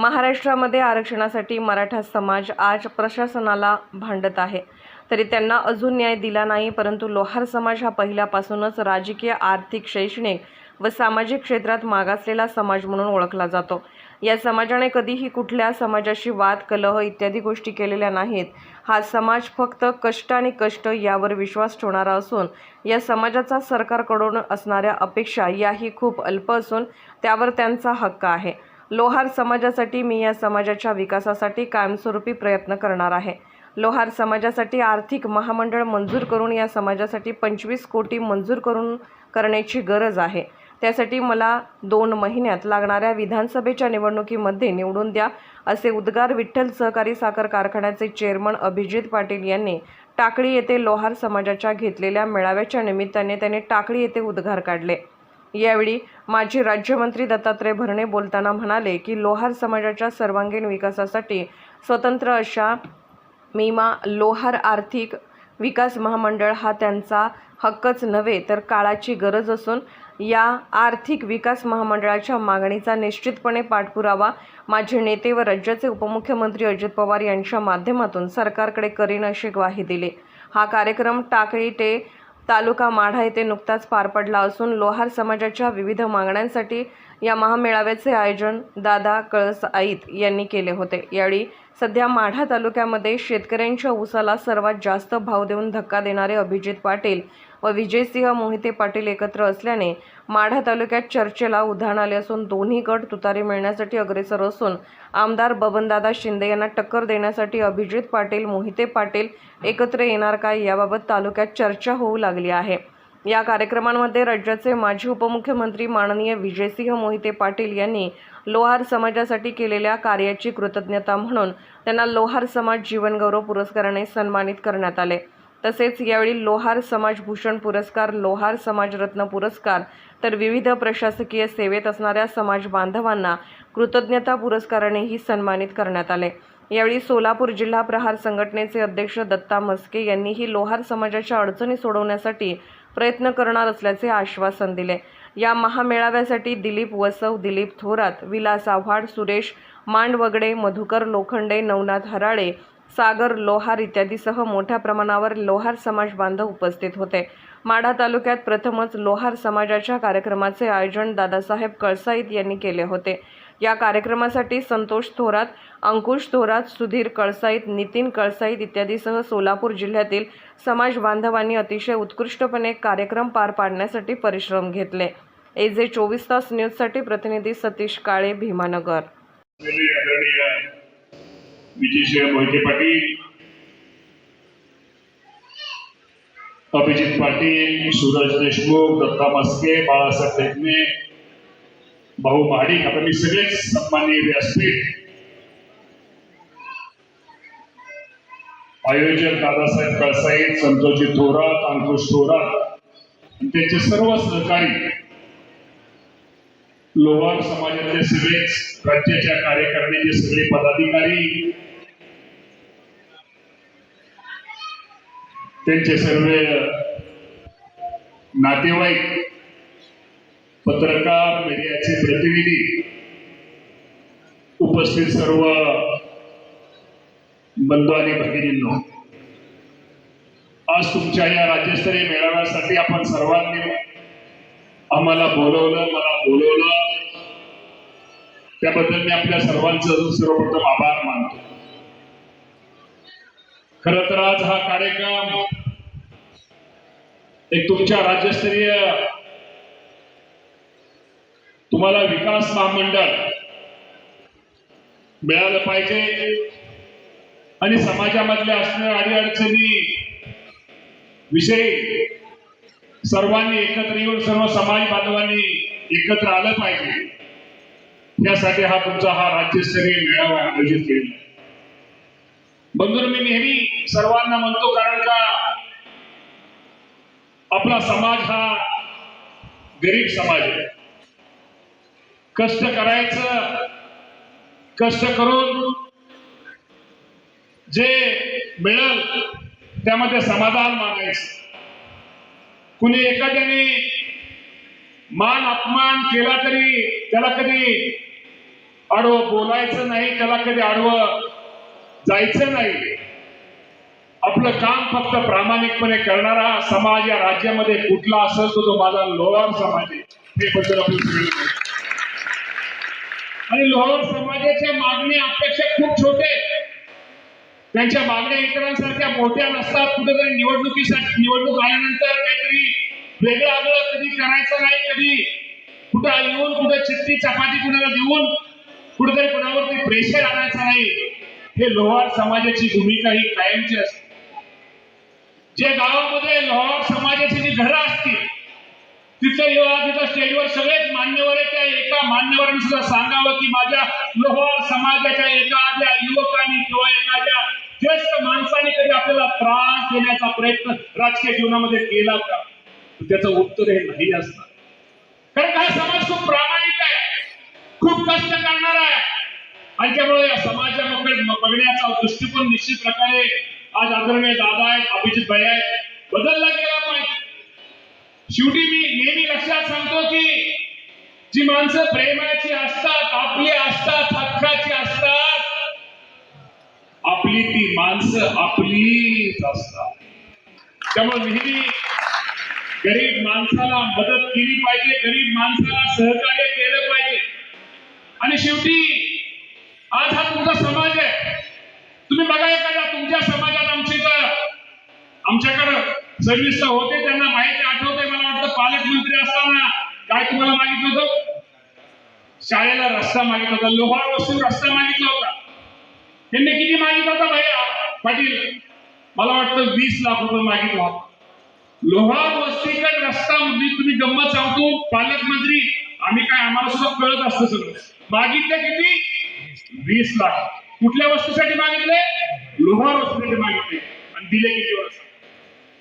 महाराष्ट्रामध्ये आरक्षणासाठी मराठा समाज आज प्रशासनाला भांडत आहे. तरी त्यांना अजून न्याय दिला नाही परंतु लोहार समाज हा पहिल्यापासूनच राजकीय आर्थिक शैक्षणिक व सामाजिक क्षेत्रात मागासलेला समाज म्हणून ओळखला जातो. या समाजाने कधीही कुठल्या समाजाशी वाद कलह इत्यादी गोष्टी केलेल्या नाहीत. हा समाज फक्त कष्ट आणि कष्ट यावर विश्वास ठेवणारा असून या समाजाचा सरकारकडून असणाऱ्या अपेक्षा याही खूप अल्प असून त्यावर त्यांचा हक्क आहे. लोहार समाजासाठी मी या समाजाच्या विकासासाठी कायमस्वरूपी प्रयत्न करणार आहे. लोहार समाजासाठी आर्थिक महामंडळ मंजूर करून या समाजासाठी पंचवीस कोटी मंजूर करून करण्याची गरज आहे. त्यासाठी मला दोन महिन्यात लागणाऱ्या विधानसभेच्या निवडणुकीमध्ये निवडून द्या असे उद्गार विठ्ठल सहकारी साखर कारखान्याचे चेअरमन अभिजित पाटील यांनी टाकळी येथे लोहार समाजाच्या घेतलेल्या मेळाव्याच्या निमित्ताने त्यांनी टाकळी येथे उद्गार काढले. यावेळी माजी राज्यमंत्री दत्तात्रय भरणे बोलताना म्हणाले की लोहार समाजाच्या सर्वांगीण विकासासाठी स्वतंत्र अशा मीमा लोहार आर्थिक विकास महामंडळ हा त्यांचा हक्कच नव्हे तर काळाची गरज असून या आर्थिक विकास महामंडळाच्या मागणीचा निश्चितपणे पाठपुरावा माझे नेते व राज्याचे उपमुख्यमंत्री अजित पवार यांच्या माध्यमातून सरकारकडे करीन अशी ग्वाही दिली. हा कार्यक्रम टाकळी ते तालुका माढा येथे नुकताच पार पडला असून लोहार समाजाच्या विविध मागण्यांसाठी या महामेळाव्याचे आयोजन दादा कळस आईत यांनी केले होते. यावेळी सध्या माढा तालुक्यामध्ये शेतकऱ्यांच्या ऊसाला सर्वात जास्त भाव देऊन धक्का देणारे अभिजित पाटील व विजयसिंह मोहिते पाटील एकत्र असल्याने माढा तालुक्यात चर्चेला उधाण आले असून दोन्ही गट तुतारी मिळण्यासाठी अग्रेसर असून आमदार बबनदादा शिंदे यांना टक्कर देण्यासाठी अभिजित पाटील मोहिते पाटील एकत्र येणार काय याबाबत तालुक्यात चर्चा होऊ लागली आहे. या कार्यक्रमांमध्ये राज्याचे माजी उपमुख्यमंत्री माननीय विजयसिंह मोहिते पाटील यांनी लोहार समाजासाठी केलेल्या कार्याची कृतज्ञता म्हणून त्यांना लोहार समाज जीवनगौरव पुरस्काराने सन्मानित करण्यात आले. तसेच यावेळी लोहार समाज भूषण पुरस्कार लोहार समाज रत्न पुरस्कार तर विविध प्रशासकीय सेवेत असणाऱ्या समाज बांधवांना कृतज्ञता पुरस्कारानेही सन्मानित करण्यात आले. यावेळी सोलापूर जिल्हा प्रहार संघटनेचे अध्यक्ष दत्ता मस्के यांनीही लोहार समाजाच्या अडचणी सोडवण्यासाठी प्रयत्न करणार असल्याचे आश्वासन दिले. या महामेळाव्यासाठी दिलीप वसव दिलीप थोरात विलास आव्हाड सुरेश मांडवगडे मधुकर लोखंडे नवनाथ हराळे सागर लोहार इत्यादीसह मोठ्या प्रमाणावर लोहार समाज बांधव उपस्थित होते. माढा तालुक्यात प्रथमच लोहार समाजाच्या कार्यक्रमाचे आयोजन दादासाहेब कळसाईत यांनी केले होते. या कार्यक्रमासाठी संतोष थोरात अंकुश थोरात सुधीर कळसाईत नितीन कळसाईत इत्यादीसह सोलापूर जिल्ह्यातील समाज बांधवांनी अतिशय उत्कृष्टपणे कार्यक्रम पार पाडण्यासाठी परिश्रम घेतले. ए जे चोवीस तास न्यूजसाठी प्रतिनिधी सतीश काळे भीमानगर. विजयशिवाय मोहिते पाटील अभिजित पाटील सूरज देशमुख दत्ता मस्के बाळासाहेब देखणे भाऊ महाडिक. आता मी सगळेच सन्माननीय व्यासपीठ आयोजक दादासाहेब कळसाई संतोषजी थोरात अंकुश थोरात त्यांचे सर्व सहकारी लोहार समाजातले सगळेच राज्याच्या कार्यकारिणीचे सगळे पदाधिकारी त्यांचे सर्व नातेवाईक पत्रकार मीडियाचे प्रतिनिधी उपस्थित सर्व बंधू आणि भगिनींनो आज तुमच्या या राज्यस्तरीय मेळाव्यासाठी आपण सर्वांनी आम्हाला बोलवलं मला बोलवलं. त्याबद्दल मी आपल्या सर्वांचं सर्वप्रथम आभार मानतो. खर तर आज हा कार्यक्रम एक तुमच्या राज्यस्तरीय तुम्हाला विकास महामंडळ मिळालं पाहिजे. आणि समाजामधल्या असणाऱ्या अडीअडचणी विषयी सर्वांनी एकत्र येऊन सर्व समाज बांधवांनी एकत्र आलं पाहिजे. यासाठी हा तुमचा हा राज्यस्तरीय मेळावा आयोजित केला आहे. बंधूर मी नेहमी सर्वांना म्हणतो कारण का आपला समाज हा गरीब समाज आहे. कष्ट करायचं कष्ट करून जे मिळेल त्यामध्ये समाधान मानायचं. कुणी एखाद्याने मान अपमान केला तरी त्याला कधी आडवं बोलायचं नाही त्याला कधी आडवं जायचं नाही. आपलं काम फक्त प्रामाणिकपणे करणारा समाज या राज्यामध्ये कुठला असेल तो तो माझा लोहार समाज आहे. हे बद्दल आपण आणि लोहार समाजाच्या मागणी अपेक्षा खूप छोटे त्यांच्या मागण्या इतरांसारख्या मोठ्या नसतात. कुठेतरी निवडणुकीसाठी निवडणूक आल्यानंतर काहीतरी वेगळं आगळं कधी करायचं नाही कधी कुठं येऊन कुठं चिठ्ठी चपाती कुणाला देऊन कुठेतरी कुणावरती प्रेशर आणायचं नाही. हे लोहार समाजाची भूमिका ही कायमची असते. जे गावामध्ये लोहार समाजाची जी घरं असतील तिथे येऊया तिथं स्टेजवर सगळेच मान्यवर आहेत. त्या एका मान्यवरांनी सुद्धा सांगावं की माझ्या लोहार समाजाच्या एखाद्या युवकांनी किंवा एखाद्या ज्येष्ठ माणसाने कधी आपल्याला त्रास देण्याचा प्रयत्न राजकीय जीवनामध्ये केला का? त्याचं उत्तर हे नाही असणार. कारण हा समाज खूप प्रामाणिक आहे. खूप कष्ट करणार आहे. आणि त्यामुळे या समाजामध्ये बघण्याचा दृष्टिकोन निश्चित प्रकारे आज आदरणीय दादा आहेत अभिजित भाई आहेत. बदलला गेला पाहिजे शेवटी मी नेहमी लक्षात सांगतो की जी माणसं प्रेमाची असतात आपली असतात हक्काची असतात आपली ती माणसं आपलीच असतात. त्यामुळे नेहमी गरीब माणसाला मदत केली पाहिजे गरीब माणसाला सहकार्य केलं पाहिजे. आणि शेवटी आज हा तुमचा समाज आहे. तुम्ही बघा एखादा तुमच्या समाजात आमच्याकडं सर्व्हिस होते त्यांना माहिती आठवते. मला वाटतं पालकमंत्री असताना काय तुम्हाला मागितलं होतं? शाळेला रस्ता मागितला होता. लोहार वस्तू रस्ता मागितला होता. त्यांनी किती मागितला होता भैया? पाटील मला वाटतं वीस लाख रुपये मागितला होता. लोहार वस्तीकडे रस्ता म्हणजे तुम्ही गंमत सांगतो पालकमंत्री आम्ही काय आम्हाला सुद्धा कळत असतं सगळं. मागितलं किती? वीस लाख. कुठल्या वस्तूसाठी मागितले? लोहार वस्तूसाठी मागितले. आणि दिले किती वर्ष?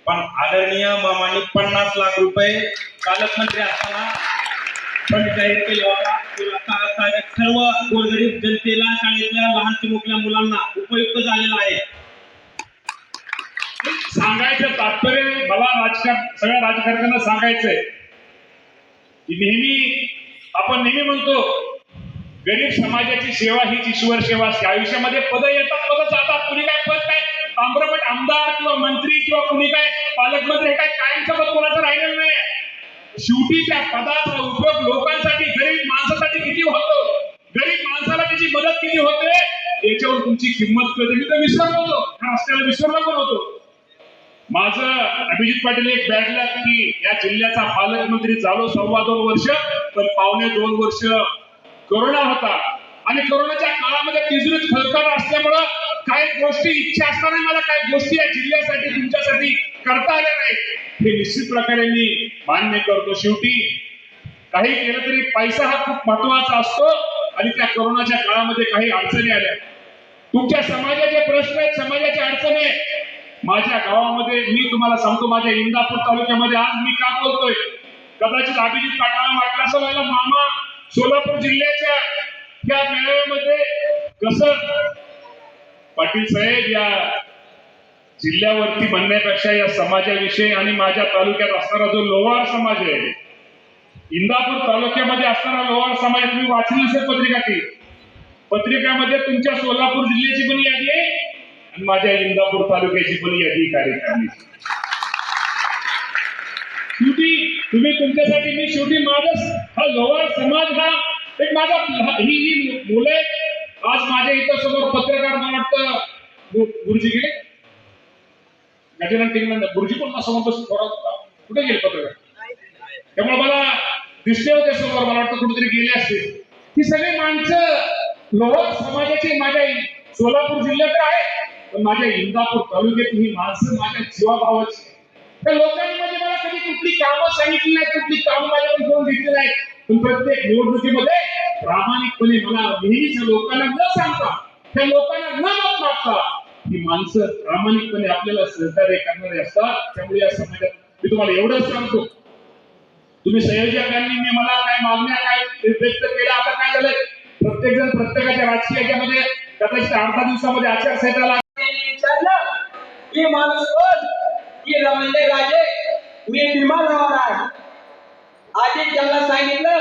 पण आदरणीय मामांनी पन्नास लाख रुपये पालकमंत्री असताना पण जाहीर केला होता. सर्व गोरगरीब जनतेला शाळेतल्या लहान चिमुकल्या मुलांना उपयुक्त झालेला आहे. सांगायचं तात्पर्य मला राजकारण सगळ्या राजकारण्यांना सांगायचंय. की नेहमी आपण नेहमी म्हणतो गरीब समाजाची सेवा हीच ईश्वर सेवा असते. आयुष्यामध्ये पद येतात पद जातात. कुणी काय पद काय आमदार किंवा मंत्री किंवा कुणी काय पालकमंत्री हे काय कायमचं पद कोणाचं राहिलेलं नाही शेवटी त्या पदाचा उपयोग लोकांसाठी गरीब माणसासाठी किती होतो? गरीब माणसाला त्याची मदत किती होते? याच्यावर तुमची किंमत कळते मी तर विसरलो होतो. हा रस्त्याला विसरलो पण होतो. माझं अभिजित पाटील एक बॅडला की या जिल्ह्याचा पालकमंत्री झालो सव्वा दोन वर्ष पण पावणे दोन वर्ष कोरोना होता. आणि कोरोनाच्या काळामध्ये तिजरीत फरकत असल्यामुळं काही गोष्टी इच्छा असताना मला काही गोष्टी या जिल्ह्यासाठी तुमच्यासाठी करता आल्या नाहीत. हे निश्चित प्रकारे मी मान्य करतो. शेवटी काही केलं तरी पैसा हा खूप महत्त्वाचा असतो आणि त्या कोरोनाच्या काळामध्ये काही अडचणी आल्या. तुमच्या समाजाचे प्रश्न आहेत समाजाच्या अडचणी आहेत. माझ्या गावामध्ये मी तुम्हाला सांगतो माझ्या इंदापूर तालुक्यामध्ये आज मी का बोलतोय. कदाचित अभिजित पाटलाला वाटलं असं व्हायला मामा सोलापूर जिल्ह्याच्या या मेळाव्यामध्ये कसं पाटील साहेब या जिल्ह्यावरती म्हणण्यापेक्षा या समाजाविषयी आणि माझ्या तालुक्यात असणारा जो लोहार समाज आहे इंदापूर तालुक्यामध्ये असणारा लोहार समाज तुम्ही वाचली असेल पत्रिका ती पत्रिकामध्ये तुमच्या सोलापूर जिल्ह्याची पण यादी आहे आणि माझ्या इंदापूर तालुक्याची पण यादी कार्यक्रम शेवटी तुम्ही तुमच्यासाठी मी शेवटी माझा हा लोहार समाज हा एक माझा ही जी मुलं आहेत आज माझ्या इथं समोर पत्रकार मला वाटतं गुरुजी गेले. गजानन टिंगनंद गुरुजी पण समोर बसून थोडा होता. कुठे गेले पत्रकार? त्यामुळे मला दिसले होते समोर. मला वाटतं कुठेतरी गेले असतील. ही सगळी माणसं लोहर समाजाची माझ्या सोलापूर जिल्ह्यात आहे पण माझ्या इंदापूर तालुक्यात ही माणसं माझ्या जीवाभावाची. त्या लोकांनी म्हणजे मला कधी कुठली कामं सांगितली नाही कुठली कामं माझ्याकडे करून घेतली नाही प्रत्येक निवडणुकीमध्ये प्रामाणिकपणे मला नेहमीच्या लोकांना न सांगता त्या लोकांना न मत मागता ही माणसं प्रामाणिकपणे आपल्याला सहकार्य करणारे असतात. त्यामुळे या समाजात मी तुम्हाला एवढंच सांगतो. तुम्ही संयोजकांनी मी मला काय मागण्या काय व्यक्त केल्या आता काय झालंय? प्रत्येक जण प्रत्येकाच्या राजकीय याच्यामध्ये कदाचित अर्धा दिवसामध्ये आचारसंहिता लागली. विचारलं की माणूस कोण? की रमणले राजे मी विमानावर आहे. आधी त्यांना सांगितलं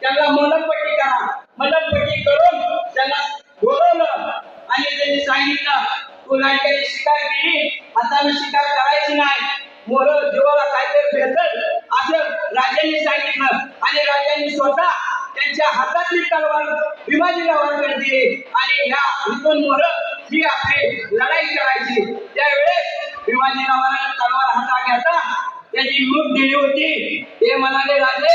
त्यांना मनपट्टी करा. मलमपट्टी करून त्यांना बोलवलं. आणि त्यांनी सांगितलं तू नायकाची शिकार केली हाताने शिकार करायची नाही. मोर जीवाला काहीतरी भेटल. असं राजांनी सांगितलं. आणि राजांनी स्वतः त्यांच्या हातातली तलवार भीमाजी वर्गण दिली. आणि ह्या इथून मोर ही आपली लढाई करायची. त्यावेळेस भीमाजी नावाला तलवार हातात घेता त्याची लूट दिली होती. ते म्हणाले राजे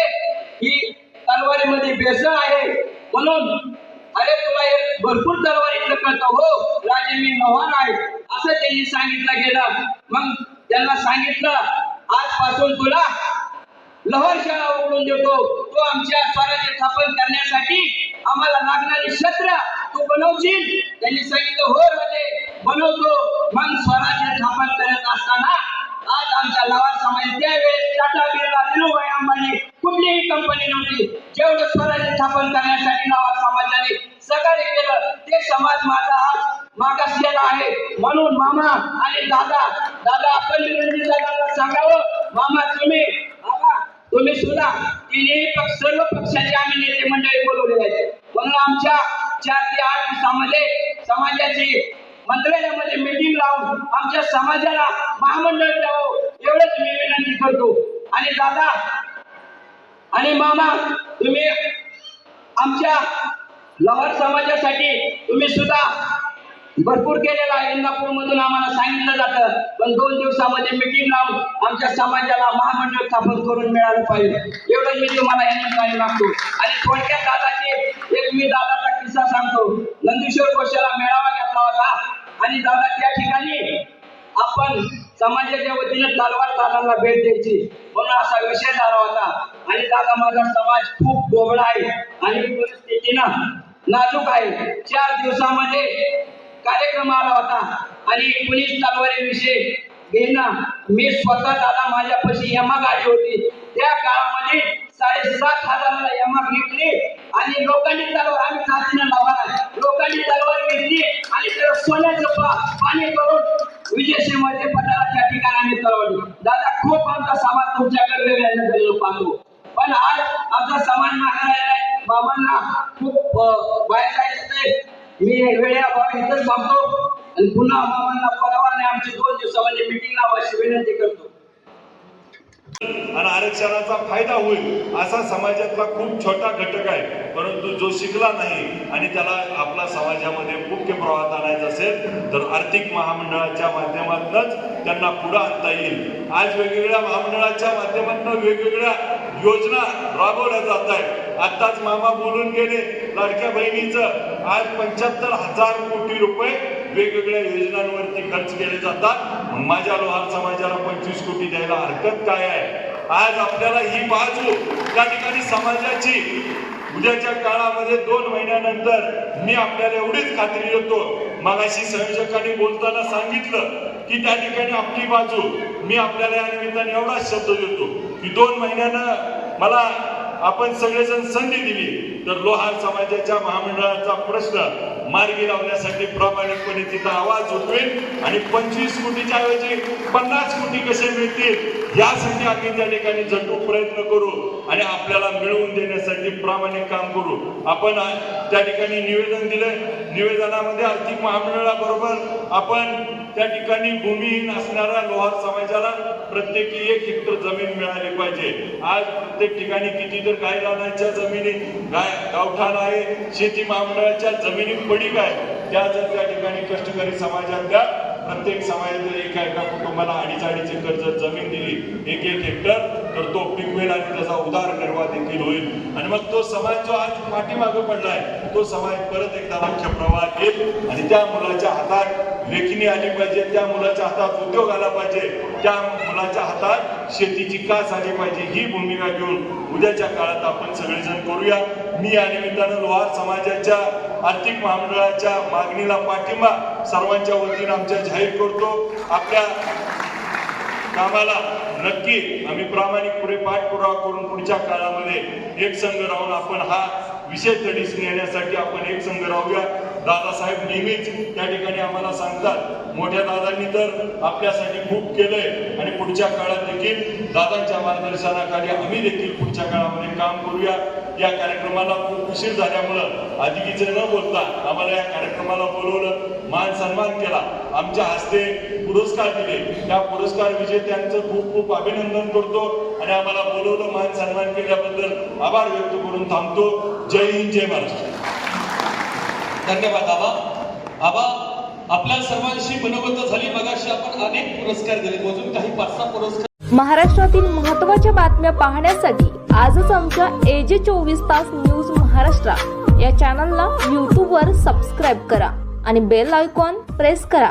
ही तलवारीमध्ये बेस आहे. म्हणून अरे तुला एक भरपूर तलवारी कळतं हो राजे मी नवान आहे. असं त्यांनी सांगितलं गेलं. मग त्यांना सांगितलं आजपासून तुला लहर शाळा उघडून देतो. तो आमच्या स्वराज्य स्थापन करण्यासाठी आम्हाला लागणारी शस्त्र तू बनवशील. त्यांनी सांगितलं हो राजे बनवतो. मग स्वराज्य स्थापन करत असताना आमच्या लवार समाज त्यावेळेस टाटा बिर्ला धीरूभाई अंबानी कुठलीही कंपनी नव्हती. जेवढं स्वराज्य स्थापन करण्यासाठी लवार समाजाने सहकार्य केलं ते समाज माझा आज मागासलेला आहे. म्हणून मामा आणि दादा दादा आपण दादाला सांगावं मामा तुम्ही मामा तुम्ही सुद्धा तिन्ही पक्ष सर्व पक्षाचे आम्ही नेते मंडळी बोलवलेले आहेत. म्हणून आमच्या चार ते आठ दिवसामध्ये समाजाची मंत्रालयामध्ये मीटिंग लावून आमच्या समाजाला महामंडळ द्यावं एवढंच मी विनंती करतो. आणि दादा आणि मामा तुम्ही आमच्या लहर समाजासाठी तुम्ही सुद्धा भरपूर केलेला आहे. इंदापूर मधून आम्हाला सांगितलं जातं पण दोन दिवसामध्ये मीटिंग लावून आमच्या समाजाला महामंडळ स्थापन करून मिळालं पाहिजे. एवढं मी तुम्हाला या निमित्ताने मागतो. आणि थोडक्यात दादाचे एक मी दादाचा किस्सा सांगतो. नंदीश्वर गोशाला मेळावा घेतला होता. आणि दादा त्या ठिकाणी आपण समाजाच्या वतीने तलवार दादांना भेट द्यायची म्हणून असा विषय झाला होता. आणि दादा माझा समाज खूप गोबडा आहे आणि परिस्थिती ना नाजूक आहे. चार दिवसामध्ये कार्यक्रम आला होता आणि पोलीस तलवारीविषयी घेणं मी स्वतः दादा माझ्यापाशी यमा गाडी होती. त्या काळामध्ये साडेसात हजाराला यमा घेतली आणि लोकांनी तलवार आम्ही जातीनं लावणार लोकांनी तलवार घेतली आणि त्याला सोन्याचं पाणी करून विजयसिंहाच्या पठाराच्या ठिकाणी आम्ही दादा खूप आमचा समाज तुमच्याकडे वेगळ्या पाहतो. पण आज आमचा समाज मागायला आहे. बाबांना खूप अं, बाहेर जायचं मी वेळेअभावी इथंच थांबतो. आणि पुन्हा बाबांना परवाने आमची दोन दिवसामध्ये मीटिंग लावायची विनंती करतो. आणि आरक्षणाचा फायदा होईल असा समाजातला खूप छोटा घटक आहे. परंतु जो शिकला नाही आणि त्याला आपला समाजामध्ये मुख्य प्रवाहात आणायचा असेल तर आर्थिक महामंडळाच्या माध्यमातूनच त्यांना पुढे आणता येईल. आज वेगवेगळ्या महामंडळाच्या माध्यमातून वेगवेगळ्या योजना राबवल्या जात आहेत. आत्ताच मामा बोलून गेले लाडक्या बहिणीचं आज पंच्याहत्तर हजार कोटी रुपये वेगवेगळ्या योजनांवरती खर्च केले जातात. माझ्या लोहार समाजाला पंचवीस कोटी द्यायला हरकत काय आहे? आज आपल्याला ही बाजू त्या ठिकाणी समाजाची उद्याच्या काळामध्ये दोन महिन्यानंतर मी आपल्याला एवढीच खात्री देतो. मगाशी संयोजकांनी बोलताना सांगितलं की त्या ठिकाणी आपली बाजू मी आपल्याला या निमित्ताने एवढाच शब्द देतो की दोन महिन्यानं मला आपण सगळेजण संधी दिली. तर लोहार समाजाच्या महामंडळाचा प्रश्न मार्गी लावण्यासाठी प्रामाणिकपणे तिथं आवाज उठवेल आणि पंचवीस कोटीच्या ऐवजी पन्नास कोटी कसे मिळतील यासाठी आम्ही त्या ठिकाणी झटून प्रयत्न करू आणि आपल्याला मिळवून देण्यासाठी प्रामाणिक काम करू. आपण त्या ठिकाणी निवेदन दिलं निवेदनामध्ये आर्थिक महामंडळाबरोबर आपण त्या ठिकाणी भूमिहीन असणाऱ्या लोहार समाजाला प्रत्येकी एक हेक्टर जमीन मिळाली पाहिजे. आज प्रत्येक ठिकाणी किती तर गाय रानाच्या जमिनी गाय गावठाण आहे शेती महामंडळाच्या जमिनी पडीक आहे त्या जर त्या ठिकाणी कष्टकरी समाजातल्या प्रत्येक समाजातील एका एका कुटुंबाला अडीच अडीच एकर जर जमीन दिली एक एक हेक्टर तर तो पिकवेल आणि त्याचा उदारनिर्वाह देखील होईल. आणि मग तो समाज जो आज पाठीमागे पडलाय तो समाज परत एकदा मुख्य प्रवाहात येईल आणि त्या मुलाच्या हातात लेखिनी आली पाहिजे त्या मुलाच्या हातात उद्योग आला पाहिजे त्या मुलाच्या हातात शेतीची कास आली पाहिजे ही भूमिका घेऊन उद्याच्या काळात आपण सगळेजण करूया. मी या निमित्तानं लोहार समाजाच्या आर्थिक महामंडळाच्या मागणीला पाठिंबा सर्वांच्या वतीनं आमच्या जाहीर करतो. आपल्या कामाला नक्की आम्ही प्रामाणिकपणे पाठपुरावा करून पुढच्या काळामध्ये एक संघ राहून आपण हा विशेष तडीस नेण्यासाठी आपण एक संघ राहूया. दादासाहेब नेहमीच त्या ठिकाणी आम्हाला सांगतात मोठ्या दादांनी तर आपल्यासाठी खूप केलंय आणि पुढच्या काळात देखील दादांच्या मार्गदर्शनाखाली आम्ही देखील पुढच्या काळामध्ये काम करूया. या कार्यक्रमाला खूप उशीर झाल्यामुळं अधिकीचे न बोलता आम्हाला या कार्यक्रमाला बोलवलं मान सन्मान केला आमच्या हस्ते पुरस्कार दिले. त्या पुरस्कार विजेत्यांचं खूप खूप अभिनंदन करतो आणि आम्हाला बोलवलं मान सन्मान केल्याबद्दल आभार व्यक्त करून थांबतो. जय हिंद जय महाराष्ट्र. धन्यवाद आबा. आबा आपल्या सर्वांशी मनोगत झाली. मगाशी आपण अनेक पुरस्कार दिले अजून काही पाच सहा पुरस्कार महाराष्ट्रातील महत्त्वाच्या बातम्या पाहण्यासाठी आजच आमच्या एजे चोवीस तास न्यूज महाराष्ट्र या चॅनलला यूट्यूबवर सबस्क्राईब करा आणि बेल आयकॉन प्रेस करा.